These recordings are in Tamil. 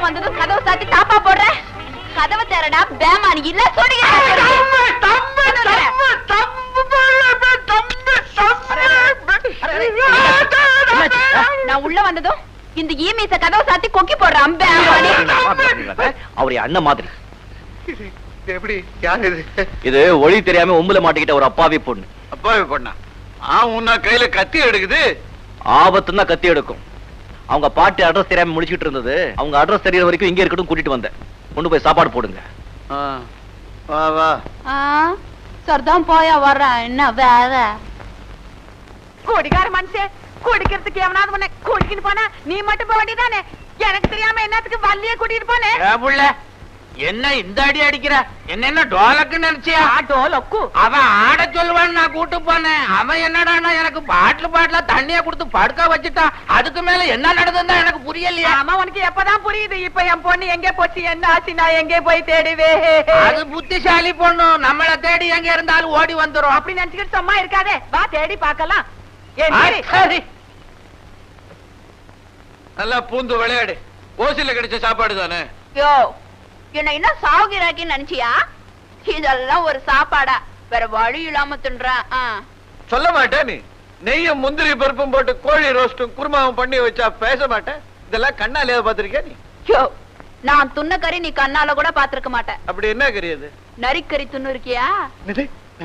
வந்ததும் கதவை சாத்தி தாப்பா போடுற கதவை தேரடா பேமானி இல்ல சொல்லுங்க நான் உள்ள வந்ததும் இந்த ஈமீச கதவை சாத்தி கொக்கி போடுறான் பேமானி அவர் அண்ணன் மாதிரி எப்படி யார் இது இது ஒளி தெரியாம உம்புல மாட்டிக்கிட்ட ஒரு அப்பாவி பொண்ணு அப்பாவி பொண்ணா ஆ உன்னா கையில கத்தி எடுக்குது ஆபத்துன்னா கத்தி எடுக்கும் அவங்க பாட்டி அட்ரஸ் தெரியாம முடிச்சிட்டு இருந்தது. அவங்க அட்ரஸ் தெரியற வரைக்கும் இங்க இருக்கட்டும் கூட்டிட்டு வந்தேன். கொண்டு போய் சாப்பாடு போடுங்க. ஆ, வா வா. சரிதான் போயா வர்றேன் என்ன வேற? குடிகார மனுஷன் குடிக்கிறதுக்கு எவனாவது உன்னை குடிக்கிட்டு போனா நீ மட்டும் போக வேண்டியதானே எனக்கு தெரியாம என்னத்துக்கு வள்ளிய கூட்டிட்டு போனேன் புள்ள? என்ன இந்த அடி அடிக்கிற? என்ன என்ன டோலக்குன்னு நினைச்சியா? டோலக்கு. அவன் ஆட சொல்லுவான்னு நான் கூட்டு போனேன். அவன் என்னடான்னா எனக்கு பாட்டில் பாட்டில தண்ணிய கொடுத்து படுக்க வச்சுட்டான் அதுக்கு மேல என்ன நடந்ததுன்னா எனக்கு புரியலையா. ஆமா உனக்கு எப்பதான் புரியுது? இப்ப என் பொண்ணு எங்க போச்சு? என்ன ஆச்சு? நான் எங்கே போய் தேடுவே? அது புத்திசாலி பொண்ணு. நம்மள தேடி எங்க இருந்தாலும் ஓடி வந்துரும். அப்படி நினைச்சுக்கிட்டு சும்மா இருக்காதே. வா தேடி. சரி நல்லா பூந்து விளையாடு. ஓசில கிடைச்ச சாப்பாடு தானே? என்ன என்ன சாகுறாக்கின்னு நினைச்சியா? இதெல்லாம் ஒரு சாப்பாடா. வேற வழி இல்லாம தின்றேன். சொல்ல மாட்டேன் நீ. நெய்யும் முந்திரி பருப்பும் போட்டு கோழி ரோஸ்டும் குருமாவும் பண்ணி வச்சா பேச மாட்டேன். இதெல்லாம் கண்ணாலேயே பாத்திருக்கியா நீ? நான் துண்ண கறி நீ கண்ணால கூட பாத்திருக்க மாட்டேன். அப்படி என்ன கறியது நரிக்கறி துண்ணு இருக்கியா?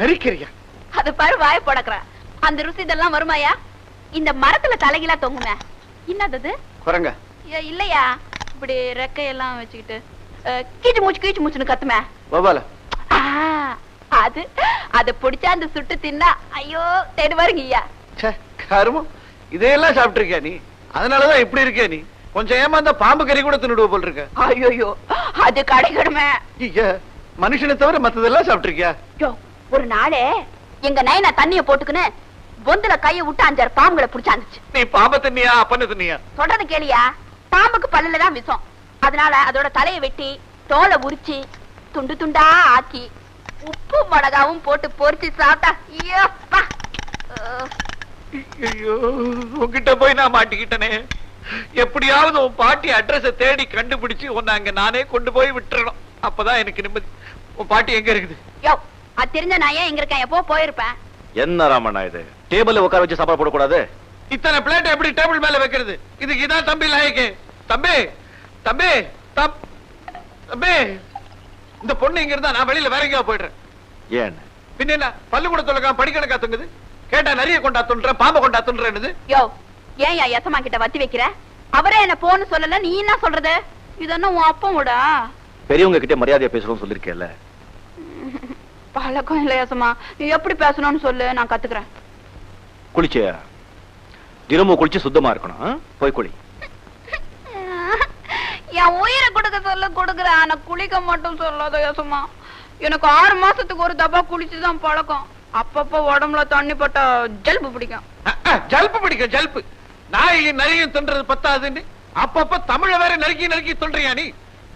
நரிக்கறியா? அது பாரு வாய படக்குற. அந்த ருசி இதெல்லாம் வருமாயா இந்த மரத்துல தலைகீழா தொங்குமே. என்னது குரங்க. இல்லையா? இப்படி ரெக்கையெல்லாம் வச்சுக்கிட்டு. கீச்சு மூச்சு கீச்சு மூச்சுன்னு கத்துமே. ஆ, அது அத பிடிச்சா அந்த சுட்டு தின்னா ஐயோ தேடுவாருங்க ஐயா. ச்சே கருமம் இதையெல்லாம் சாப்பிட்டிருக்கியா நீ? அதனாலதான் இப்படி இருக்கியா நீ? கொஞ்சம் ஏமாந்த பாம்பு கறி கூட தின்னுடுவ போல் இருக்க ஐயோ அது கிடைக்கணுமே மனுஷனை தவிர மத்ததெல்லாம் சாப்பிட்டிருக்கியா? ஒரு நாளே எங்க நயனா தண்ணிய போட்டுக்குன்னு பொந்துல கைய விட்டு அஞ்சாறு பாம்புகளை புடிச்சாந்துச்சு நீ பாம்பை தின்னியா அப்பன்னு தின்னியா? சொல்றது கேளியா? பாம்புக்கு பல்லுல தான் விஷம் அதனால அதோட தலைய வெட்டி தோலை உரிச்சு துண்டு துண்டா ஆக்கி உப்பு மிளகாவும் போட்டு பொரிச்சு சாப்பிட்டா ஐயோ அப்பா. அஹ், ஐயோ உன்கிட்ட போய் நான் மாட்டிக்கிட்டனே. எப்படியாவது உன் பாட்டி அட்ரஸ தேடி கண்டுபிடிச்சு உன்னை அங்க நானே கொண்டு போய் விட்டுறணும். அப்பதான் எனக்கு நிம்மதி. உன் பாட்டி எங்க இருக்குது? யோ அது தெரிஞ்ச நான் ஏன் இங்க இருக்கேன்? எப்போ போயிருப்பேன்? என்ன ராமண்ணா இது? டேபிள்ல உட்கார வச்சு சாப்பாடு போடக்கூடாது? இத்தனை பிளேட் எப்படி டேபிள் மேல வைக்கிறது? இதுக்கு இதான் தம்பி லாயக்கு. தம்பி! தம்பி தம் தம்பி. இந்த பொண்ணு இங்க இருந்தா நான் வெளியில வேற எங்கேயா போயிடுறேன். ஏன்? பின்ன என்ன? பள்ளிக்கூட தொலைக்காம படிக்கணக்கா தொங்குது? கேட்டா நிறைய கொண்டா துன்ற பாம்பை கொண்டா துன்றேன்னு யோ ஏன் யா எசமா கிட்ட வத்தி வைக்கிற? அவரே என்ன போன்னு சொல்லல நீ என்ன சொல்றது? இது என்ன உன் அப்பன் பெரியவங்க கிட்ட மரியாதையா பேசணும்னு சொல்லிருக்கேல்ல பழக்கம் இல்ல யசமா நீ எப்படி பேசணும்னு சொல்லு நான் கத்துக்கிறேன். குளிச்சியா? தினமும் குளிச்சு சுத்தமா இருக்கணும்? போய் குளி. என் உயிரை கொடுக்க சொல்ல கொடுக்குறேன் ஆனா குளிக்க மட்டும் சொல்லாத யசமா. எனக்கு ஆறு மாசத்துக்கு ஒரு தப்பா குளிச்சுதான் பழக்கம். அப்பப்ப உடம்புல தண்ணி பட்டா ஜல்பு பிடிக்கும். ஜல்பு பிடிக்கும் ஜல்பு. நாயையும் நரியும் தின்றது பத்தாதுன்னு. அப்பப்ப தமிழ வேற நறுக்கி நறுக்கி சொல்றியா நீ?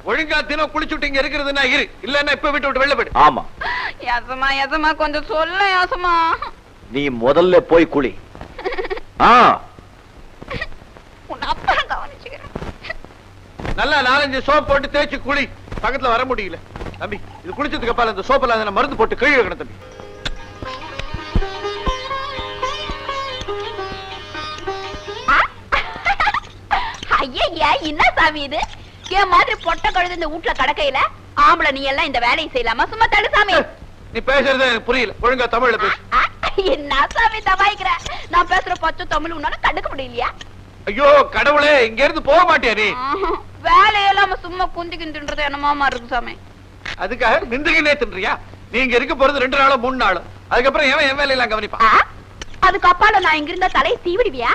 ஒழுங்கா தினம் குளிச்சுட்டு இங்க இருக்கிறதுனா இரு. இல்லன்னா இப்ப விட்டு விட்டு வெளில போயிடு. ஆமா. யசமா யசமா கொஞ்சம் சொல்ல யசமா. நீ முதல்ல போய் குளி. ஆ. நல்லா நாலஞ்சு சோப் போட்டு தேய்ச்சு குளி. பக்கத்துல வர முடியல. தம்பி இது குளிச்சதுக்கு அப்பால இந்த சோப் எல்லாம் மருந்து போட்டு கழுவி வைக்கணும் தம்பி. ஐயா என்ன சாமி இது? என் மாதிரி பொட்டை கழுது இந்த வீட்டுல கடக்கையில? ஆம்பளை நீ எல்லாம் இந்த வேலையை செய்யலாமா? சும்மா தடு சாமி. நீ பேசுறது எனக்கு புரியல. ஒழுங்கா தமிழ்ல பேசு. என்ன சாமி தபாய்க்கிற நான் பேசுற பச்சை தமிழ் உன்னால கண்டுக்க முடியலையா? ஐயோ கடவுளே இங்க இருந்து போக மாட்டியா நீ? வேலையெல்லாம சும்மா குந்தி குந்தின்றது என்னமாமா இருக்கு சாமி. அதுக்காக நிந்துகினே தின்றியா? நீ இங்க இருக்க போறது ரெண்டு நாளும் மூணு நாளும் அதுக்கப்புறம் எவன் என் வேலையெல்லாம் கவனிப்பான்? ஆ, அதுக்கு அப்பால நான் இங்க இருந்தா தலையை தீவிடுவியா?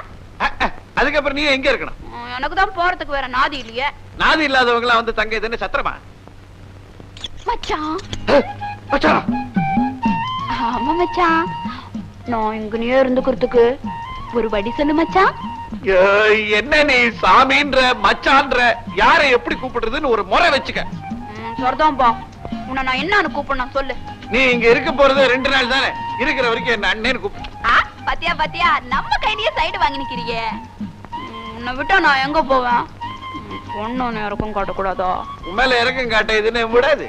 அதுக்கப்புறம் நீ எங்க இருக்கணும்? எனக்கு தான் போறதுக்கு வேற நாதி இல்லையே. நாதி இல்லாதவங்க எல்லாம் வந்து தங்க இதுன்னு சத்திரமா? மச்சான். மச்சான். ஆமா மச்சான். நான் இங்கனே இருந்துக்கிறதுக்கு ஒரு வடி சொல்லு மச்சான். ஏய், என்ன நீ சாமின்ற மச்சான்ற யாரை எப்படி கூப்பிடுறதுன்னு ஒரு முறை வச்சுக்க. ம், சரிதான்பா உன்னை நான் என்னன்னு கூப்பிடணும் சொல்லு. நீ இங்க இருக்க போறது ரெண்டு நாள் தானே? இருக்கிற வரைக்கும் என்ன அண்ணேன்னு கூப்பிடு. பாத்தியா பாத்தியா? நம்ம கையிலயே சைடு வாங்கி நிக்கிறீங்க ம், உன்னை விட்டா நான் எங்க போவேன்? பொண்ணு நேருக்கும் காட்டக்கூடாதா? உன் மேல இறக்கம் காட்ட இதுன்னு விடாது.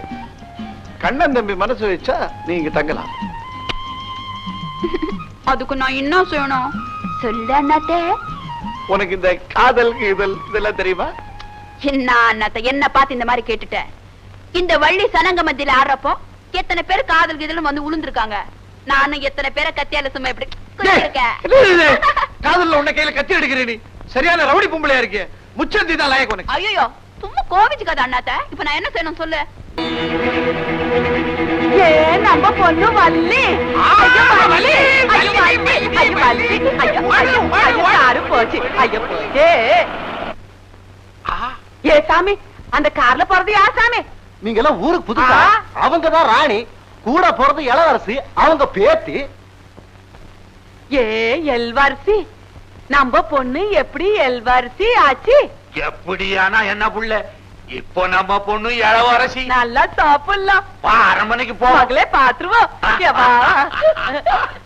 கண்ணன் தம்பி மனசு வச்சா நீங்க தங்கலாம். அதுக்கு நான் என்ன செய்யணும்? சொல்லு அண்ணாத்தே. உனக்கு இந்த காதல் இதழ் இதெல்லாம் தெரியுமா? என்ன அண்ணாத்த என்ன பார்த்து இந்த மாதிரி கேட்டுட்டேன் இந்த வள்ளி சனங்க மத்தியில ஆடுறப்போ எத்தனை பேர் காதல் கீதலும் வந்து உளுந்திருக்காங்க? நானும் எத்தனை பேரை கத்தியால சும்மா இப்படி இது? காதல்ல உன்னை கையில கத்தி எடுக்கிறே நீ. சரியான ரவுடி பொம்பளையா இருக்கே முச்சந்தி தான் லாயக்கு உனக்கு. ஐயோ சும்மா கோவிச்சுக்காத அண்ணாத்த. இப்ப நான் என்ன செய்யணும் சொல்லு? ஏ நம்ம பொண்ணு வள்ளி ஐயோ வள்ளி ஐயோ ஐயோ ஐயோ யாரு போச்சு ஐயோ போச்சே ஏ சாமி அந்த கார்ல போறது யார் சாமி? நீங்க எல்லாம் ஊருக்கு புதுசா. அவங்க தான் ராணி கூட போறது இளவரசி அவங்க பேத்தி. ஏ எல்வாரிசி நம்ம பொண்ணு எப்படி எல்வாரிசி ஆச்சு? எப்படியானா என்ன புள்ள? இப்போ நம்ம பொண்ணு இளவரசி. நல்லா சாப்பிடலாம். வா அரண்மனைக்கு போ. மகளே பாத்துருவோம்.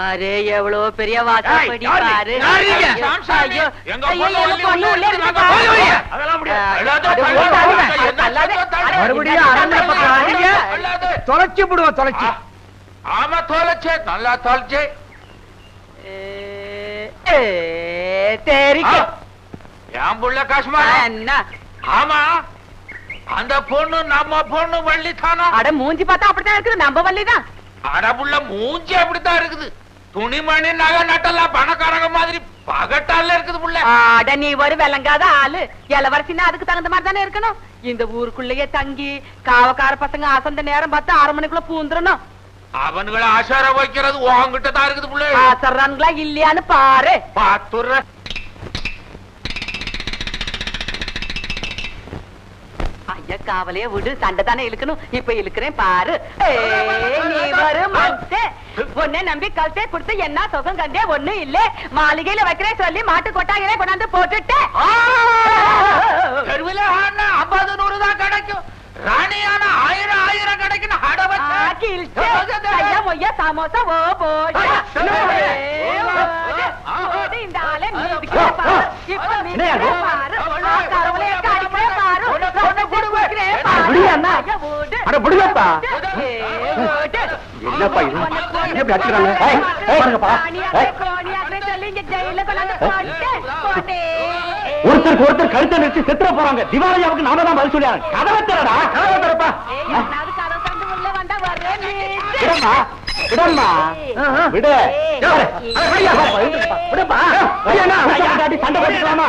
அரே எவ்வளவு பெரிய வாசப்படி? பாரு. தொலைச்சு விடுவோம் தொலைச்சு. ஆமா தோலச்சே. நல்லா தோலச்சே. தெரிக்க. என் புள்ள என்ன? ஆமா. அந்த பொண்ணு நம்ம பொண்ணு வள்ளி தானா அட மூஞ்சி பார்த்தா அப்படித்தான் இருக்குது. நம்ம வள்ளிதான். அடபுள்ள மூஞ்சி அப்படித்தான் இருக்குது. துணிமணி நகை நட்டெல்லாம் பணக்காரங்க மாதிரி பகட்டால இருக்குது புள்ள. அட நீ ஒரு விளங்காத ஆளு. இளவரசின்னா அதுக்கு தகுந்த மாதிரி தானே இருக்கணும். இந்த ஊருக்குள்ளேயே தங்கி காவக்கார பசங்க அசந்த நேரம் பார்த்து ஆறு மணிக்குள்ள பூந்துடணும் அவனுங்களை ஆசார வைக்கிறது உன்கிட்ட தான் இருக்குது புள்ள. ஆசர்றானுங்களா இல்லையான்னு பாரு. பாத்துற ஐயா காவலே விடு சண்டை தானே இழுக்கணும். இப்ப இழுக்கிறேன் பாரு. நீ வரும். உன்னை நம்பி கழுத்தே கொடுத்து என்ன சுகம் கண்டே ஒண்ணு இல்ல. மாளிகையில வைக்கிறேன் சொல்லி மாட்டு கொட்டாயிலே கொண்டாந்து தெருவில ஆனா ஐம்பது நூறு தான் கிடைக்கும். ராணியான ஆயிரம் ஆயிரம் கிடைக்கும் சமோசா, ஓ, போயா. இந்த ஆளை பாரு. இப்ப பாரு. ஒருத்தருக்கு ஒருத்தர் கழுத்தை நிறுத்தி செத்துற போறாங்க. திவாலியாவுக்கு நாம தான் பதில் சொல்லியாங்க கதவை திறடா கதவை நீ. விடம்மா விடம்மா. விடு. விடுப்பா. சண்டை போட்டுக்கலாமா?